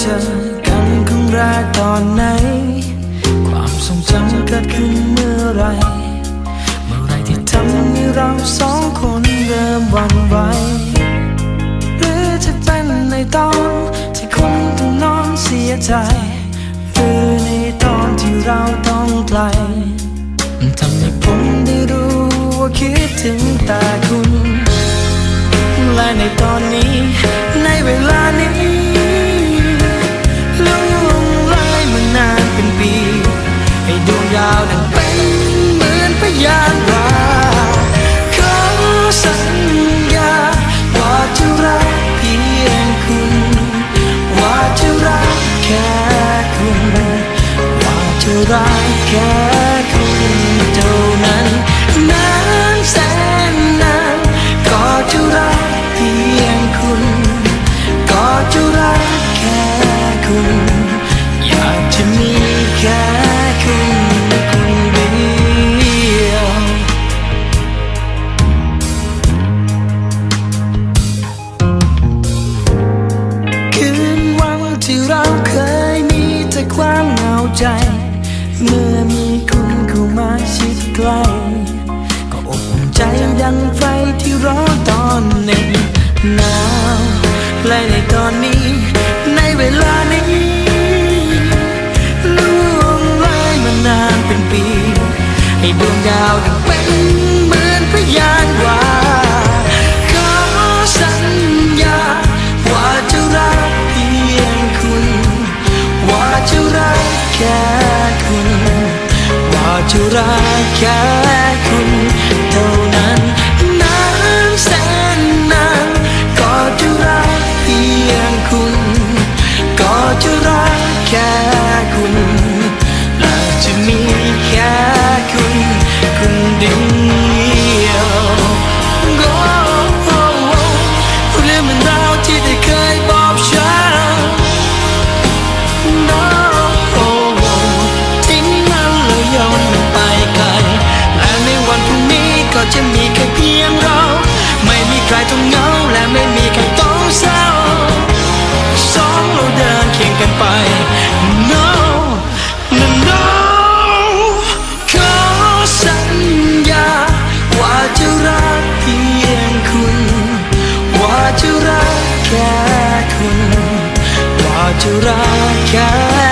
เจอกันครั้งแรกตอนไหน ความทรงจำเกิดขึ้นเมื่อไร เมื่อไรที่ทำให้เราสองคนเริ่มหวั่นไหวหรือจะเป็นในตอนที่คนต้องนอนเสียใจ หรือในตอนที่เราต้องไกลทำให้ผมได้รู้ว่าคิดถึงแต่คุณ และในตอนนี้ในเวลานี้ แค่คุณเท่านั้นนะ ใกล้ ก็อบอุ่นใจดังไฟที่ร้อนตอนหนึ่งหนาวและในตอนนี้ ในเวลานี้ล่วงเลยมานานเป็นปี ให้ดวงดาวดัง จะรักแค่คุณ จะรักแค่